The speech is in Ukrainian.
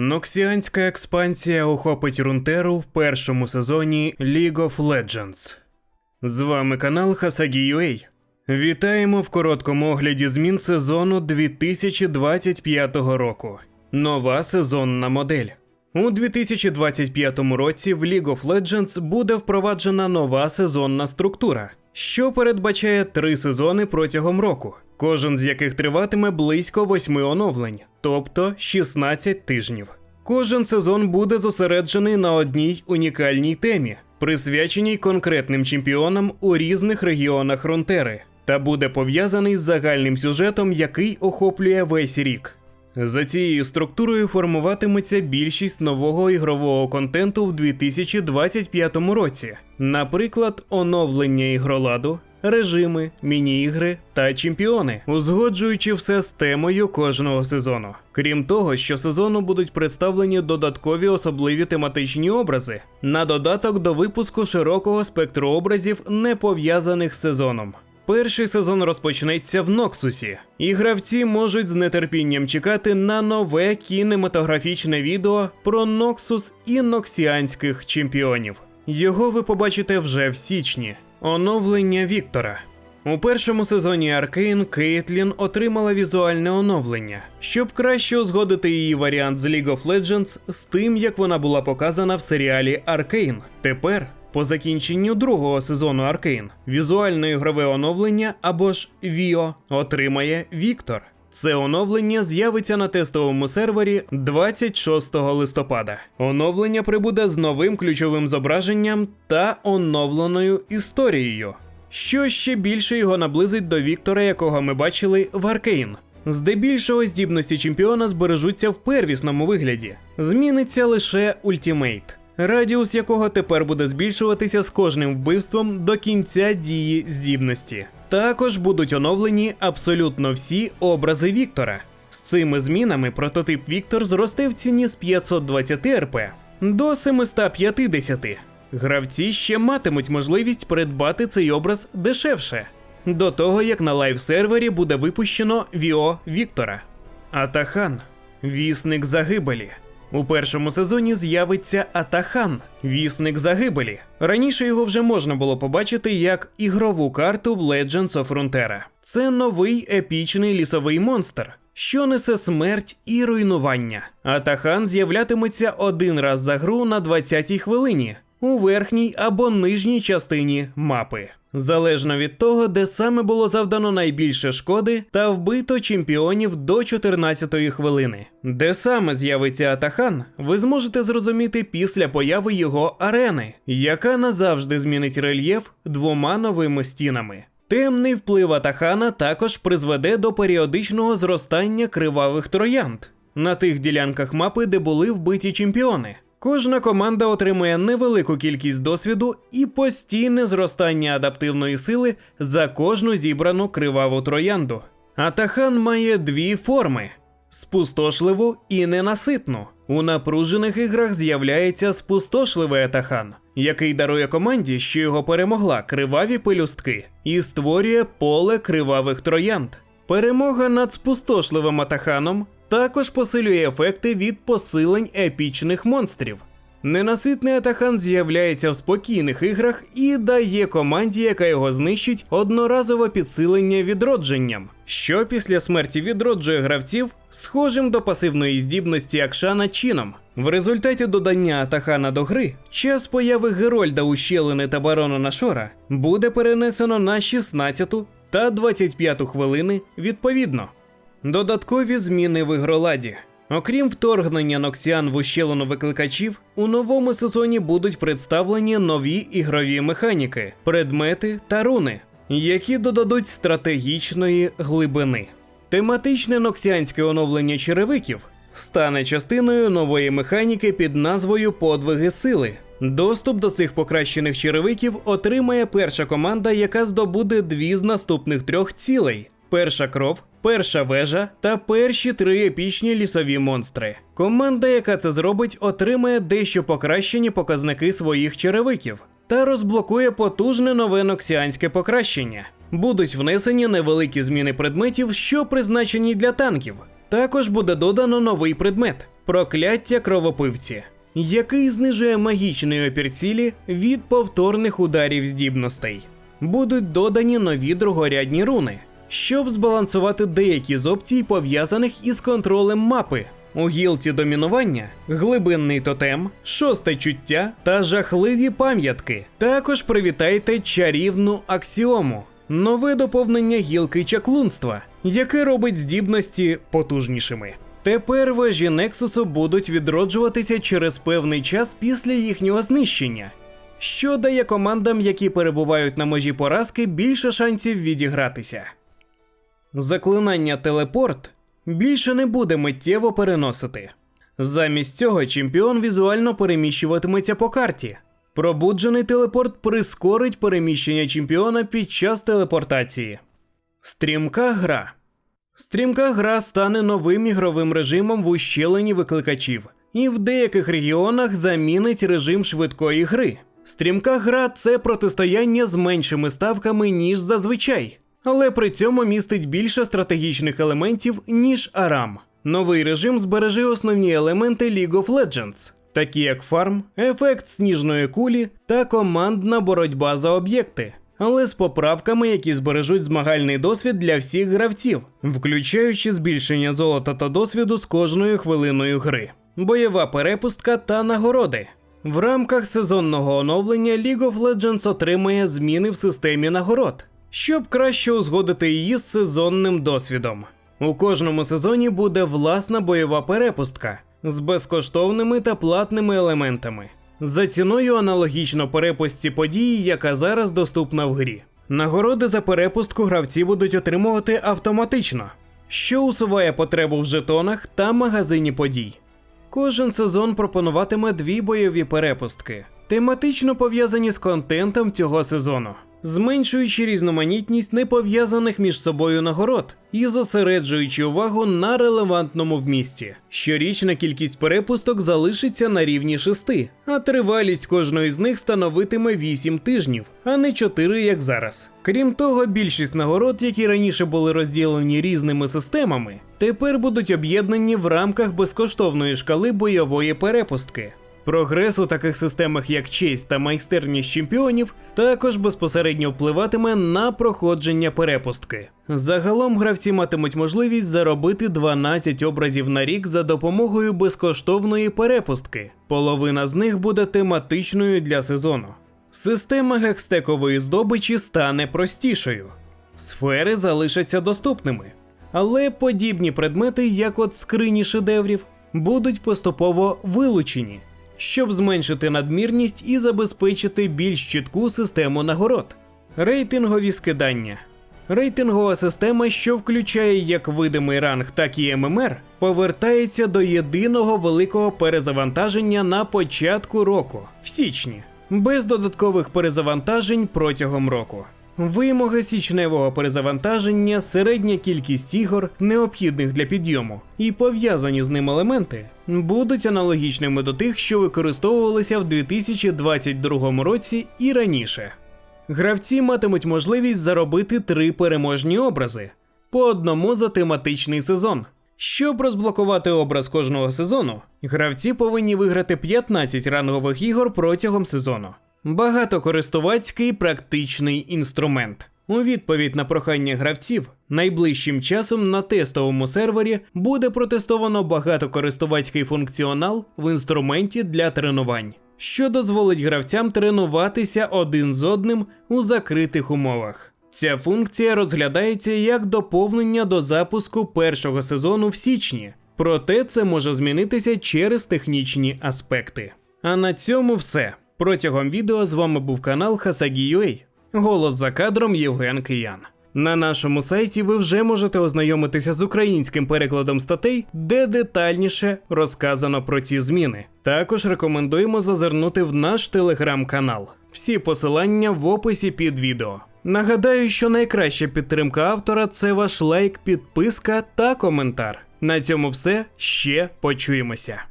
Ноксіанська експансія охопить Рунтеру в першому сезоні League of Legends. З вами канал Hasagi.ua. Вітаємо в короткому огляді змін сезону 2025 року. Нова сезонна модель. У 2025 році в League of Legends буде впроваджена нова сезонна структура, що передбачає три сезони протягом року, кожен з яких триватиме близько восьми оновлень, тобто 16 тижнів. Кожен сезон буде зосереджений на одній унікальній темі, присвяченій конкретним чемпіонам у різних регіонах Ронтери, та буде пов'язаний з загальним сюжетом, який охоплює весь рік. За цією структурою формуватиметься більшість нового ігрового контенту в 2025 році, наприклад, оновлення ігроладу, режими, міні-ігри та чемпіони, узгоджуючи все з темою кожного сезону. Крім того, що сезону будуть представлені додаткові особливі тематичні образи на додаток до випуску широкого спектру образів, не пов'язаних з сезоном. Перший сезон розпочнеться в Ноксусі, і гравці можуть з нетерпінням чекати на нове кінематографічне відео про Ноксус і ноксіанських чемпіонів. Його ви побачите вже в січні. Оновлення Віктора. У першому сезоні Аркейн Кейтлін отримала візуальне оновлення, щоб краще узгодити її варіант з League of Legends з тим, як вона була показана в серіалі Аркейн. Тепер по закінченню другого сезону Аркейн візуальне ігрове оновлення або ж Віо отримає Віктор. Це оновлення з'явиться на тестовому сервері 26 листопада. Оновлення прибуде з новим ключовим зображенням та оновленою історією, що ще більше його наблизить до Віктора, якого ми бачили в Аркейн. Здебільшого здібності чемпіона збережуться в первісному вигляді. Зміниться лише ультімейт радіус якого тепер буде збільшуватися з кожним вбивством до кінця дії здібності. Також будуть оновлені абсолютно всі образи Віктора. З цими змінами прототип Віктор зросте в ціні з 520 РП до 750. Гравці ще матимуть можливість придбати цей образ дешевше. До того як на лайв-сервері буде випущено Віо Віктора. Атахан вісник загибелі. У першому сезоні з'явиться Атахан, вісник загибелі. Раніше його вже можна було побачити як ігрову карту в Legends of Frontera. Це новий епічний лісовий монстр, що несе смерть і руйнування. Атахан з'являтиметься один раз за гру на 20-й хвилині у верхній або нижній частині мапи. Залежно від того, де саме було завдано найбільше шкоди та вбито чемпіонів до 14-ї хвилини. Де саме з'явиться Атахан, ви зможете зрозуміти після появи його арени, яка назавжди змінить рельєф двома новими стінами. Темний вплив Атахана також призведе до періодичного зростання кривавих троянд на тих ділянках мапи, де були вбиті чемпіони. Кожна команда отримує невелику кількість досвіду і постійне зростання адаптивної сили за кожну зібрану криваву троянду. Атахан має дві форми: спустошливу і ненаситну. У напружених іграх з'являється спустошливий атахан, який дарує команді, що його перемогла криваві пелюстки, і створює поле кривавих троянд. Перемога над спустошливим атаханом також посилює ефекти від посилень епічних монстрів. Ненаситний атахан з'являється в спокійних іграх і дає команді, яка його знищить, одноразове підсилення відродженням, що після смерті відроджує гравців схожим до пасивної здібності Акшана чином. В результаті додання Атахана до гри час появи Герольда Ущелини та Барона Нашора буде перенесено на 16 та 25 хвилини відповідно. Додаткові зміни в ігроладі. Окрім вторгнення Ноксіан в ущелину викликачів, у новому сезоні будуть представлені нові ігрові механіки, предмети та руни, які додадуть стратегічної глибини. Тематичне ноксіанське оновлення черевиків стане частиною нової механіки під назвою Подвиги сили. Доступ до цих покращених черевиків отримає перша команда, яка здобуде дві з наступних трьох цілей: перша кров, перша вежа та перші три епічні лісові монстри. Команда, яка це зробить, отримає дещо покращені показники своїх черевиків та розблокує потужне нове ноксіанське покращення. Будуть внесені невеликі зміни предметів, що призначені для танків. Також буде додано новий предмет прокляття кровопивці, який знижує магічний опір цілі від повторних ударів здібностей. Будуть додані нові другорядні руни, щоб збалансувати деякі з опцій, пов'язаних із контролем мапи. У гілці домінування глибинний тотем, шосте чуття та жахливі пам'ятки. Також привітайте чарівну аксіому, нове доповнення гілки чаклунства, яке робить здібності потужнішими. Тепер вежі Нексусу будуть відроджуватися через певний час після їхнього знищення, що дає командам, які перебувають на межі поразки, більше шансів відігратися. Заклинання телепорт більше не буде миттєво переносити. Замість цього чемпіон візуально переміщуватиметься по карті. Пробуджений телепорт прискорить переміщення чемпіона під час телепортації. Стрімка гра. Стрімка гра стане новим ігровим режимом в ущелині викликачів і в деяких регіонах замінить режим швидкої гри. Стрімка гра це протистояння з меншими ставками, ніж зазвичай, але при цьому містить більше стратегічних елементів, ніж Арам. Новий режим збереже основні елементи League of Legends, такі як фарм, ефект сніжної кулі та командна боротьба за об'єкти, але з поправками, які збережуть змагальний досвід для всіх гравців, включаючи збільшення золота та досвіду з кожною хвилиною гри, бойова перепустка та нагороди. В рамках сезонного оновлення League of Legends отримає зміни в системі нагород, щоб краще узгодити її з сезонним досвідом. У кожному сезоні буде власна бойова перепустка з безкоштовними та платними елементами, за ціною аналогічно перепустці події, яка зараз доступна в грі. Нагороди за перепустку гравці будуть отримувати автоматично, що усуває потребу в жетонах та магазині подій. Кожен сезон пропонуватиме дві бойові перепустки, тематично пов'язані з контентом цього сезону, зменшуючи різноманітність непов'язаних між собою нагород і зосереджуючи увагу на релевантному вмісті. Щорічна кількість перепусток залишиться на рівні 6, а тривалість кожної з них становитиме 8 тижнів, а не 4, як зараз. Крім того, більшість нагород, які раніше були розділені різними системами, тепер будуть об'єднані в рамках безкоштовної шкали бойової перепустки. Прогрес у таких системах, як честь та майстерність чемпіонів, також безпосередньо впливатиме на проходження перепустки. Загалом гравці матимуть можливість заробити 12 образів на рік за допомогою безкоштовної перепустки. Половина з них буде тематичною для сезону. Система гекстекової здобичі стане простішою. Сфери залишаться доступними, але подібні предмети, як от скрині шедеврів, будуть поступово вилучені щоб зменшити надмірність і забезпечити більш чітку систему нагород. Рейтингові скидання. Рейтингова система, що включає як видимий ранг, так і ММР, повертається до єдиного великого перезавантаження на початку року в січні, без додаткових перезавантажень протягом року. Вимоги січневого перезавантаження, середня кількість ігор, необхідних для підйому, і пов'язані з ним елементи будуть аналогічними до тих, що використовувалися в 2022 році і раніше. Гравці матимуть можливість заробити три переможні образи по одному за тематичний сезон. Щоб розблокувати образ кожного сезону, гравці повинні виграти 15 рангових ігор протягом сезону. Багатокористувацький практичний інструмент. У відповідь на прохання гравців, найближчим часом на тестовому сервері буде протестовано багатокористувацький функціонал в інструменті для тренувань, що дозволить гравцям тренуватися один з одним у закритих умовах. Ця функція розглядається як доповнення до запуску першого сезону в січні, проте це може змінитися через технічні аспекти. А на цьому все. Протягом відео з вами був канал Hasagi.ua. Голос за кадром Євген Киян. На нашому сайті ви вже можете ознайомитися з українським перекладом статей, де детальніше розказано про ці зміни. Також рекомендуємо зазирнути в наш телеграм-канал. Всі посилання в описі під відео. Нагадаю, що найкраща підтримка автора це ваш лайк, підписка та коментар. На цьому все ще почуємося.